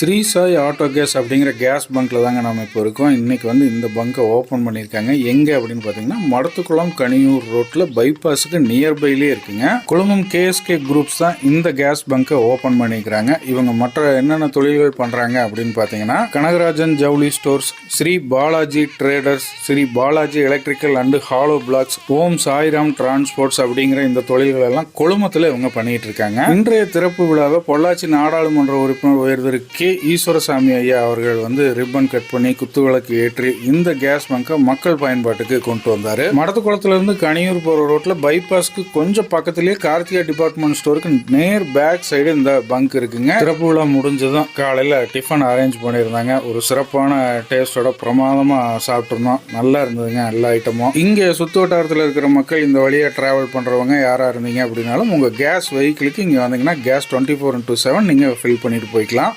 Sri Sai auto gas அப்படிங்கிற gas பங்க்கில் தாங்க நம்ம இப்போ இருக்கோம். இன்றைக்கி வந்து இந்த பங்கை ஓப்பன் பண்ணியிருக்காங்க. எங்கே அப்படின்னு பார்த்தீங்கன்னா மடத்துக்குளம் கனியூர் ரோட்டில் பைபாஸுக்கு நியர்பைலேயே இருக்குங்க. குழுமம் கேஎஸ்கே குரூப்ஸ் தான் இந்த கேஸ் பங்கை ஓப்பன் பண்ணியிருக்கிறாங்க. இவங்க மற்ற என்னென்ன தொழில்கள் பண்ணுறாங்க அப்படின்னு பார்த்தீங்கன்னா கனகராஜன் ஜவுளி stores Sri Balaji traders Sri Balaji electrical and hollow blocks Om Sairam transports அப்படிங்கிற இந்த தொழில்கள் எல்லாம் குழுமத்தில் இவங்க பண்ணிட்டு இருக்காங்க. இன்றைய திறப்பு விழாவை பொள்ளாச்சி நாடாளுமன்ற உறுப்பினர் உயர்திரு கே. ஈஸ்வரசாமி ஐயா அவர்கள் வந்து ரிப்பன் கட் பண்ணி குத்துவிளக்கு ஏற்றி இந்த கேஸ் பங்கை மக்கள் பயன்பாட்டுக்கு கொண்டு வந்தாரு. மடத்துக்குளத்துல இருந்து கனியூர் போற ரோட்ல பைபாஸ்க்கு கொஞ்சம் பக்கத்திலேயே கார்த்திகா டிபார்ட்மெண்ட் ஸ்டோருக்கு நேர் பேக் சைடு இந்த பங்க் இருக்குங்க. திறப்பு விழா முடிஞ்சதும் காலையில டிஃபன் அரேஞ்ச் பண்ணியிருந்தாங்க. ஒரு சிறப்பான டேஸ்டோட பிரமாதமா சாப்பிட்டுருந்தோம். நல்லா இருந்ததுங்க எல்லா ஐட்டமும் இங்க சுத்து வட்டாரத்தில் இருக்கிற மக்கள் இந்த வழியாக டிராவல் பண்றவங்க யாரா இருந்தீங்க அப்படின்னாலும் உங்க கேஸ் வெஹிக்கிளுக்கு இங்க வந்தீங்கன்னா gas twenty four into seven நீங்க ஃபில் பண்ணிட்டு போய்க்கலாம்.